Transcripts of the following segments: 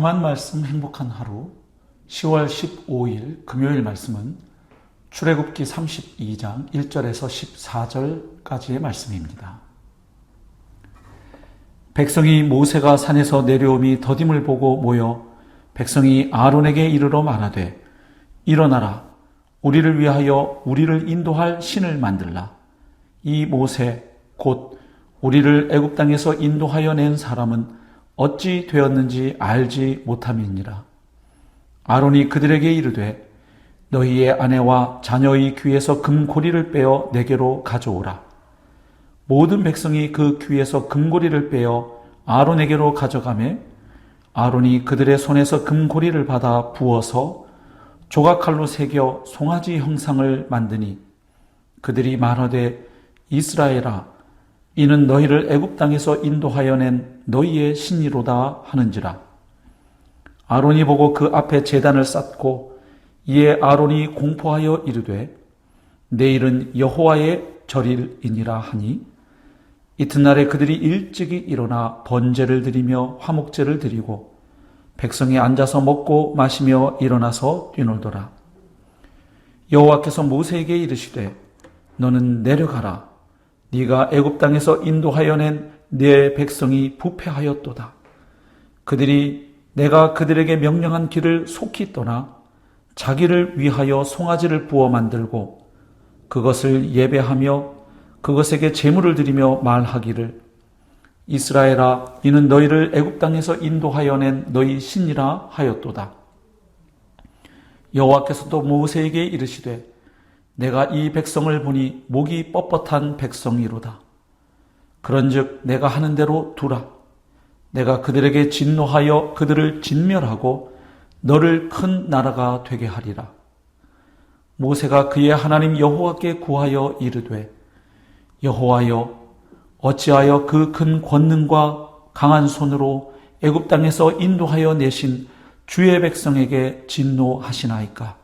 복음한 말씀 행복한 하루. 10월 15일 금요일 말씀은 출애굽기 32장 1절에서 14절까지의 말씀입니다. 백성이 모세가 산에서 내려오미 더딤을 보고 모여 백성이 아론에게 이르러 말하되 일어나라. 우리를 위하여 우리를 인도할 신을 만들라. 이 모세 곧 우리를 애굽 땅에서 인도하여 낸 사람은 어찌 되었는지 알지 못함이니라. 아론이 그들에게 이르되 너희의 아내와 자녀의 귀에서 금고리를 빼어 내게로 가져오라. 모든 백성이 그 귀에서 금고리를 빼어 아론에게로 가져가매 아론이 그들의 손에서 금고리를 받아 부어서 조각칼로 새겨 송아지 형상을 만드니 그들이 말하되 이스라엘아 이는 너희를 애굽 땅에서 인도하여 낸 너희의 신이로다 하는지라. 아론이 보고 그 앞에 재단을 쌓고 이에 아론이 공포하여 이르되 내일은 여호와의 절일이니라 하니 이튿날에 그들이 일찍이 일어나 번제를 드리며 화목제를 드리고 백성이 앉아서 먹고 마시며 일어나서 뛰놀더라. 여호와께서 모세에게 이르시되 너는 내려가라 네가 애굽 땅에서 인도하여 낸네 백성이 부패하였도다. 그들이 내가 그들에게 명령한 길을 속히 떠나 자기를 위하여 송아지를 부어 만들고 그것을 예배하며 그것에게 제물을 드리며 말하기를 이스라엘아 이는 너희를 애굽 땅에서 인도하여 낸 너희 신이라 하였도다. 여호와께서도 모세에게 이르시되 내가 이 백성을 보니 목이 뻣뻣한 백성이로다. 그런즉 내가 하는 대로 두라. 내가 그들에게 진노하여 그들을 진멸하고 너를 큰 나라가 되게 하리라. 모세가 그의 하나님 여호와께 구하여 이르되 여호와여 어찌하여 그 큰 권능과 강한 손으로 애굽 땅에서 인도하여 내신 주의 백성에게 진노하시나이까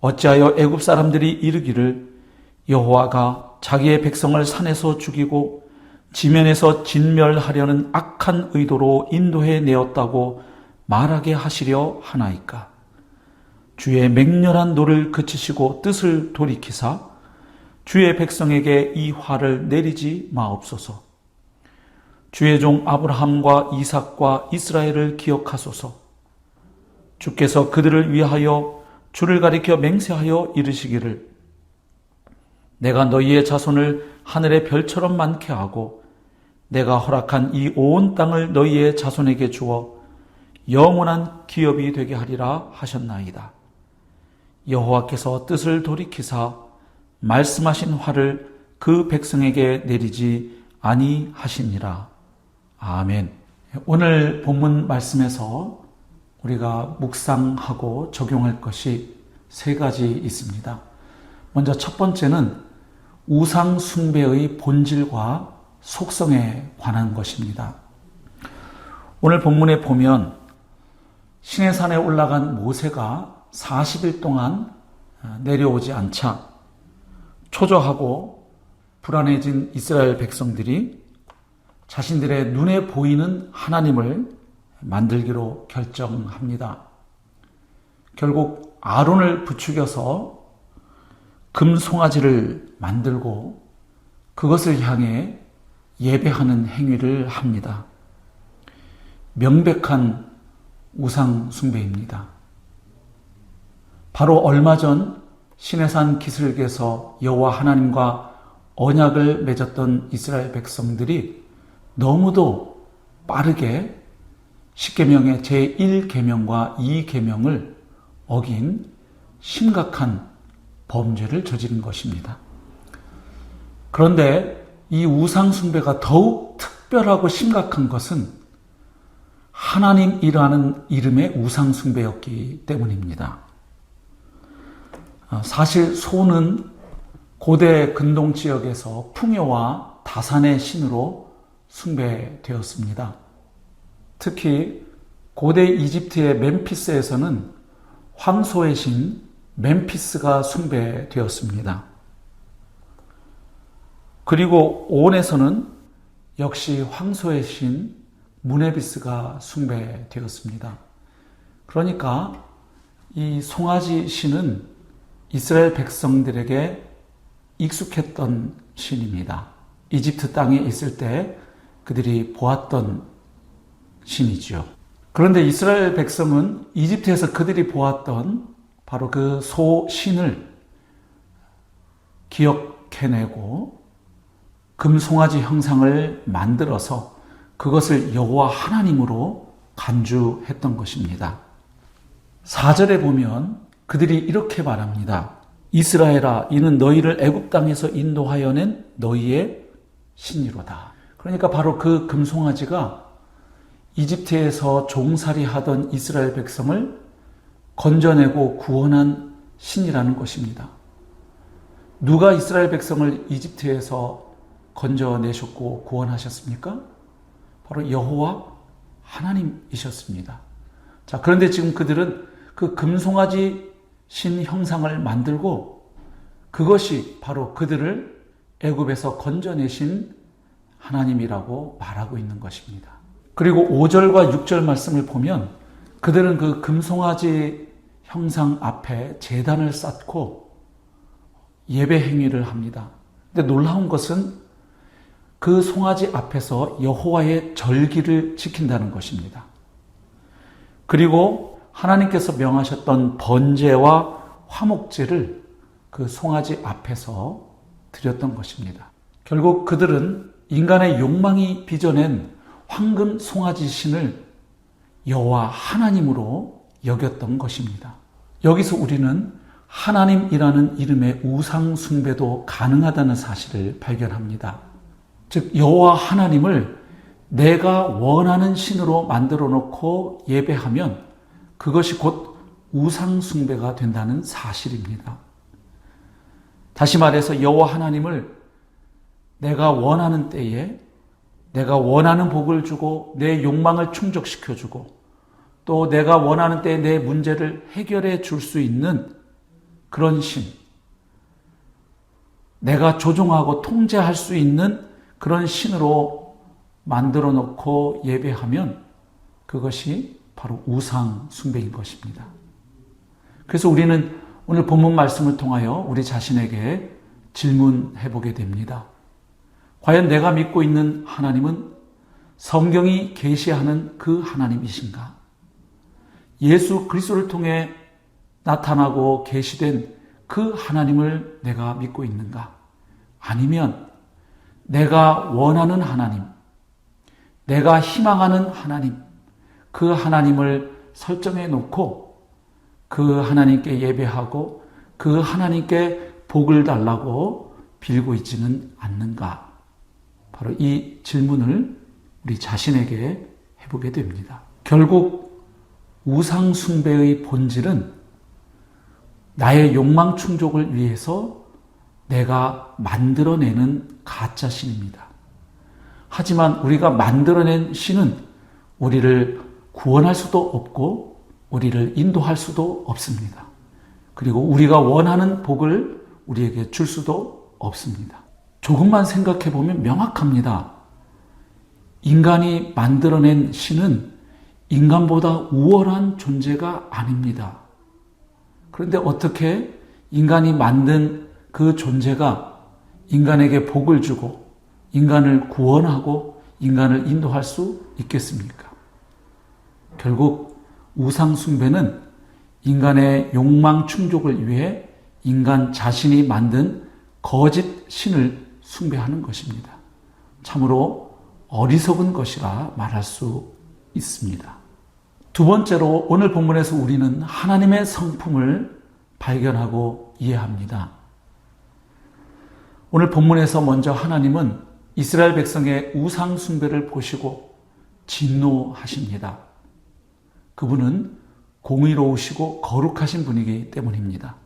어찌하여 애굽 사람들이 이르기를 여호와가 자기의 백성을 산에서 죽이고 지면에서 진멸하려는 악한 의도로 인도해 내었다고 말하게 하시려 하나이까 주의 맹렬한 노를 그치시고 뜻을 돌이키사 주의 백성에게 이 화를 내리지 마옵소서. 주의 종 아브라함과 이삭과 이스라엘을 기억하소서. 주께서 그들을 위하여 주를 가리켜 맹세하여 이르시기를 내가 너희의 자손을 하늘의 별처럼 많게 하고 내가 허락한 이 온 땅을 너희의 자손에게 주어 영원한 기업이 되게 하리라 하셨나이다. 여호와께서 뜻을 돌이키사 말씀하신 화를 그 백성에게 내리지 아니하시니라. 아멘. 오늘 본문 말씀에서 우리가 묵상하고 적용할 것이 세 가지 있습니다. 먼저 첫 번째는 우상 숭배의 본질과 속성에 관한 것입니다. 오늘 본문에 보면 신의 산에 올라간 모세가 40일 동안 내려오지 않자 초조하고 불안해진 이스라엘 백성들이 자신들의 눈에 보이는 하나님을 만들기로 결정합니다. 결국 아론을 부추겨서 금 송아지를 만들고 그것을 향해 예배하는 행위를 합니다. 명백한 우상 숭배입니다. 바로 얼마 전 시내산 기슭에서 여호와 하나님과 언약을 맺었던 이스라엘 백성들이 너무도 빠르게 10계명의 제1계명과 2계명을 어긴 심각한 범죄를 저지른 것입니다. 그런데 이 우상숭배가 더욱 특별하고 심각한 것은 하나님이라는 이름의 우상숭배였기 때문입니다. 어, 사실 소는 고대 근동 지역에서 풍요와 다산의 신으로 숭배되었습니다. 특히 고대 이집트의 멤피스에서는 황소의 신 멤피스가 숭배되었습니다. 그리고 온에서는 역시 황소의 신 무네비스가 숭배되었습니다. 그러니까 이 송아지 신은 이스라엘 백성들에게 익숙했던 신입니다. 이집트 땅에 있을 때 그들이 보았던 신이지요. 그런데 이스라엘 백성은 이집트에서 그들이 보았던 바로 그 소신을 기억해내고 금송아지 형상을 만들어서 그것을 여호와 하나님으로 간주했던 것입니다. 4절에 보면 그들이 이렇게 말합니다. 이스라엘아 이는 너희를 애굽 땅에서 인도하여 낸 너희의 신이로다. 그러니까 바로 그 금송아지가 이집트에서 종살이 하던 이스라엘 백성을 건져내고 구원한 신이라는 것입니다. 누가 이스라엘 백성을 이집트에서 건져내셨고 구원하셨습니까? 바로 여호와 하나님이셨습니다. 자, 그런데 지금 그들은 그 금송아지 신 형상을 만들고 그것이 바로 그들을 애굽에서 건져내신 하나님이라고 말하고 있는 것입니다. 그리고 5절과 6절 말씀을 보면 그들은 그 금송아지 형상 앞에 재단을 쌓고 예배 행위를 합니다. 근데 놀라운 것은 그 송아지 앞에서 여호와의 절기를 지킨다는 것입니다. 그리고 하나님께서 명하셨던 번제와 화목제를 그 송아지 앞에서 드렸던 것입니다. 결국 그들은 인간의 욕망이 빚어낸 황금 송아지 신을 여호와 하나님으로 여겼던 것입니다. 여기서 우리는 하나님이라는 이름의 우상 숭배도 가능하다는 사실을 발견합니다. 즉 여호와 하나님을 내가 원하는 신으로 만들어 놓고 예배하면 그것이 곧 우상 숭배가 된다는 사실입니다. 다시 말해서 여호와 하나님을 내가 원하는 때에 내가 원하는 복을 주고 내 욕망을 충족시켜 주고 또 내가 원하는 때에 내 문제를 해결해 줄 수 있는 그런 신, 내가 조종하고 통제할 수 있는 그런 신으로 만들어 놓고 예배하면 그것이 바로 우상 숭배인 것입니다. 그래서 우리는 오늘 본문 말씀을 통하여 우리 자신에게 질문해 보게 됩니다. 과연 내가 믿고 있는 하나님은 성경이 계시하는 그 하나님이신가? 예수 그리스도를 통해 나타나고 계시된 그 하나님을 내가 믿고 있는가? 아니면 내가 원하는 하나님, 내가 희망하는 하나님, 그 하나님을 설정해 놓고 그 하나님께 예배하고 그 하나님께 복을 달라고 빌고 있지는 않는가? 바로 이 질문을 우리 자신에게 해보게 됩니다. 결국 우상숭배의 본질은 나의 욕망 충족을 위해서 내가 만들어내는 가짜 신입니다. 하지만 우리가 만들어낸 신은 우리를 구원할 수도 없고 우리를 인도할 수도 없습니다. 그리고 우리가 원하는 복을 우리에게 줄 수도 없습니다. 조금만 생각해 보면 명확합니다. 인간이 만들어낸 신은 인간보다 우월한 존재가 아닙니다. 그런데 어떻게 인간이 만든 그 존재가 인간에게 복을 주고 인간을 구원하고 인간을 인도할 수 있겠습니까? 결국 우상숭배는 인간의 욕망 충족을 위해 인간 자신이 만든 거짓 신을 숭배하는 것입니다. 참으로 어리석은 것이라 말할 수 있습니다. 두 번째로 오늘 본문에서 우리는 하나님의 성품을 발견하고 이해합니다. 오늘 본문에서 먼저 하나님은 이스라엘 백성의 우상 숭배를 보시고 진노하십니다. 그분은 공의로우시고 거룩하신 분이기 때문입니다.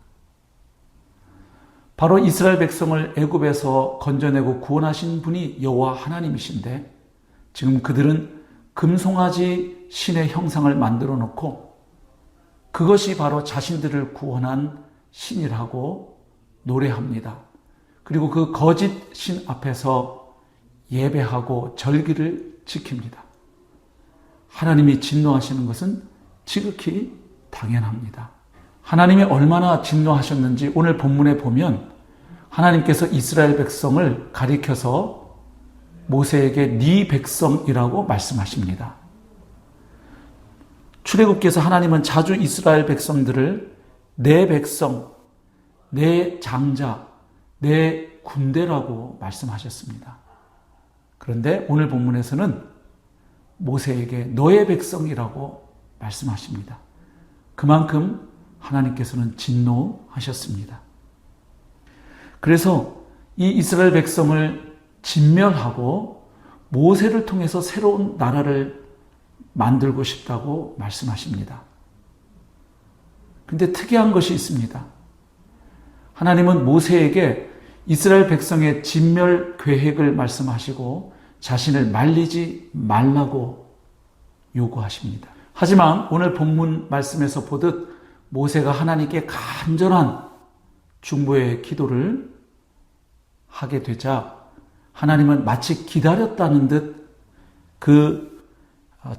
바로 이스라엘 백성을 애굽에서 건져내고 구원하신 분이 여호와 하나님이신데 지금 그들은 금송아지 신의 형상을 만들어 놓고 그것이 바로 자신들을 구원한 신이라고 노래합니다. 그리고 그 거짓 신 앞에서 예배하고 절기를 지킵니다. 하나님이 진노하시는 것은 지극히 당연합니다. 하나님이 얼마나 진노하셨는지 오늘 본문에 보면 하나님께서 이스라엘 백성을 가리켜서 모세에게 네 백성이라고 말씀하십니다. 출애굽께서 하나님은 자주 이스라엘 백성들을 내 백성, 내 장자, 내 군대라고 말씀하셨습니다. 그런데 오늘 본문에서는 모세에게 너의 백성이라고 말씀하십니다. 그만큼 하나님께서는 진노하셨습니다. 그래서 이 이스라엘 백성을 진멸하고 모세를 통해서 새로운 나라를 만들고 싶다고 말씀하십니다. 근데 특이한 것이 있습니다. 하나님은 모세에게 이스라엘 백성의 진멸 계획을 말씀하시고 자신을 말리지 말라고 요구하십니다. 하지만 오늘 본문 말씀에서 보듯 모세가 하나님께 간절한 중보의 기도를 하게 되자 하나님은 마치 기다렸다는 듯 그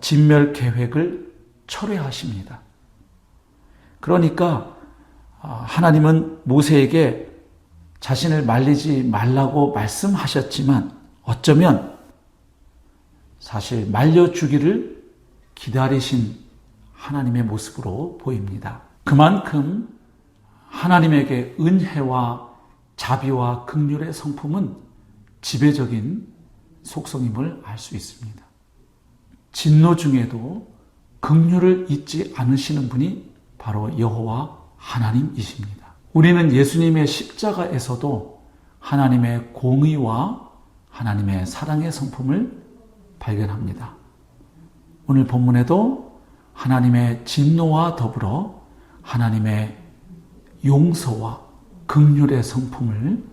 진멸 계획을 철회하십니다. 그러니까 하나님은 모세에게 자신을 말리지 말라고 말씀하셨지만 어쩌면 사실 말려 주기를 기다리신 하나님의 모습으로 보입니다. 그만큼 하나님에게 은혜와 자비와 극률의 성품은 지배적인 속성임을 알 수 있습니다. 진노 중에도 극률을 잊지 않으시는 분이 바로 여호와 하나님이십니다. 우리는 예수님의 십자가에서도 하나님의 공의와 하나님의 사랑의 성품을 발견합니다. 오늘 본문에도 하나님의 진노와 더불어 하나님의 용서와 극률의 성품을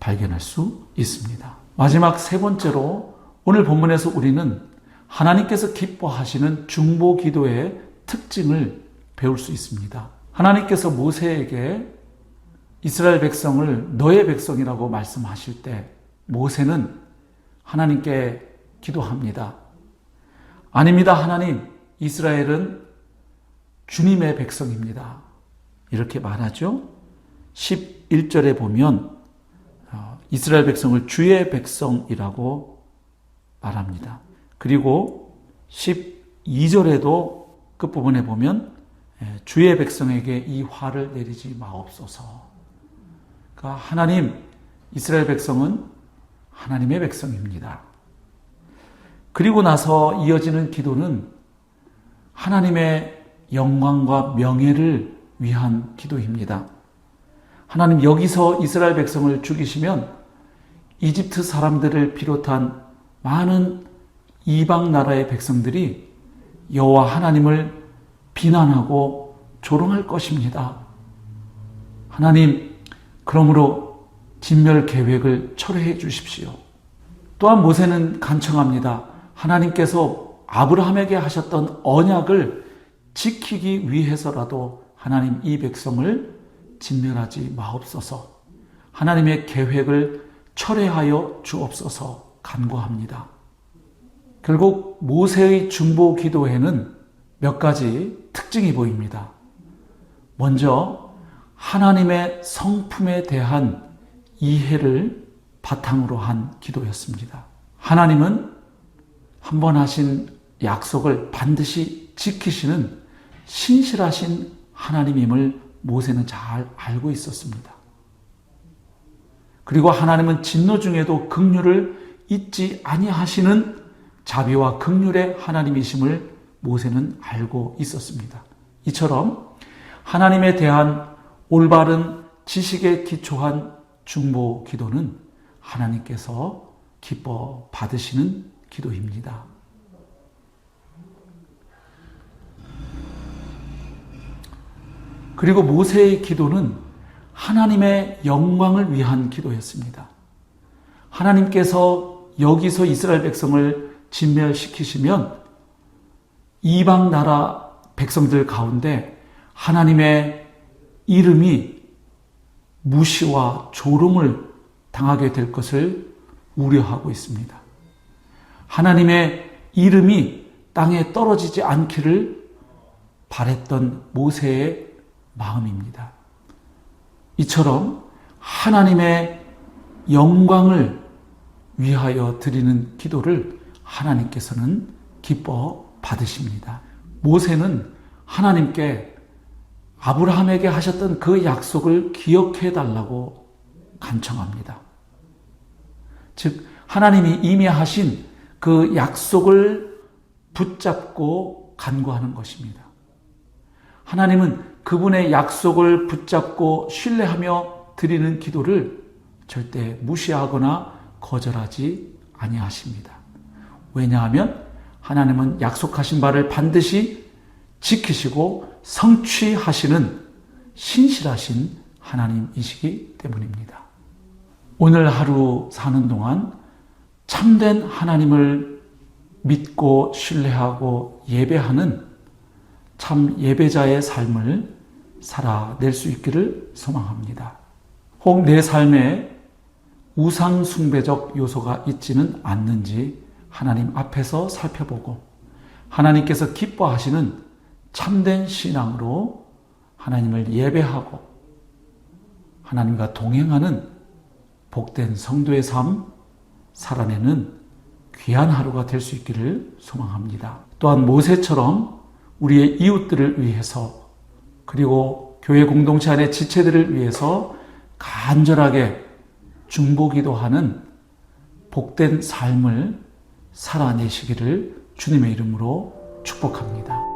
발견할 수 있습니다. 마지막 세 번째로 오늘 본문에서 우리는 하나님께서 기뻐하시는 중보 기도의 특징을 배울 수 있습니다. 하나님께서 모세에게 이스라엘 백성을 너의 백성이라고 말씀하실 때 모세는 하나님께 기도합니다. 아닙니다, 하나님. 이스라엘은 주님의 백성입니다. 이렇게 말하죠. 11절에 보면 어, 이스라엘 백성을 주의 백성이라고 말합니다. 그리고 12절에도 끝부분에 보면 예, 주의 백성에게 이 화를 내리지 마옵소서. 그러니까 하나님, 이스라엘 백성은 하나님의 백성입니다. 그리고 나서 이어지는 기도는 하나님의 영광과 명예를 위한 기도입니다. 하나님 여기서 이스라엘 백성을 죽이시면 이집트 사람들을 비롯한 많은 이방 나라의 백성들이 여호와 하나님을 비난하고 조롱할 것입니다. 하나님, 그러므로 진멸 계획을 철회해 주십시오. 또한 모세는 간청합니다. 하나님께서 아브라함에게 하셨던 언약을 지키기 위해서라도 하나님 이 백성을 진멸하지 마옵소서. 하나님의 계획을 철회하여 주옵소서 간구합니다. 결국 모세의 중보 기도에는 몇 가지 특징이 보입니다. 먼저 하나님의 성품에 대한 이해를 바탕으로 한 기도였습니다. 하나님은 한 번 하신 약속을 반드시 지키시는 신실하신 하나님임을 모세는 잘 알고 있었습니다. 그리고 하나님은 진노 중에도 극률을 잊지 아니하시는 자비와 극률의 하나님이심을 모세는 알고 있었습니다. 이처럼 하나님에 대한 올바른 지식에 기초한 중보 기도는 하나님께서 기뻐 받으시는 기도입니다. 그리고 모세의 기도는 하나님의 영광을 위한 기도였습니다. 하나님께서 여기서 이스라엘 백성을 진멸시키시면 이방 나라 백성들 가운데 하나님의 이름이 무시와 조롱을 당하게 될 것을 우려하고 있습니다. 하나님의 이름이 땅에 떨어지지 않기를 바랬던 모세의 마음입니다. 이처럼 하나님의 영광을 위하여 드리는 기도를 하나님께서는 기뻐 받으십니다. 모세는 하나님께 아브라함에게 하셨던 그 약속을 기억해 달라고 간청합니다. 즉, 하나님이 이미 하신 그 약속을 붙잡고 간구하는 것입니다. 하나님은 그분의 약속을 붙잡고 신뢰하며 드리는 기도를 절대 무시하거나 거절하지 아니하십니다. 왜냐하면 하나님은 약속하신 바를 반드시 지키시고 성취하시는 신실하신 하나님이시기 때문입니다. 오늘 하루 사는 동안 참된 하나님을 믿고 신뢰하고 예배하는 참 예배자의 삶을 살아낼 수 있기를 소망합니다. 혹 내 삶에 우상숭배적 요소가 있지는 않는지 하나님 앞에서 살펴보고 하나님께서 기뻐하시는 참된 신앙으로 하나님을 예배하고 하나님과 동행하는 복된 성도의 삶 살아내는 귀한 하루가 될 수 있기를 소망합니다. 또한 모세처럼 우리의 이웃들을 위해서 그리고 교회 공동체 안의 지체들을 위해서 간절하게 중보기도 하는 복된 삶을 살아내시기를 주님의 이름으로 축복합니다.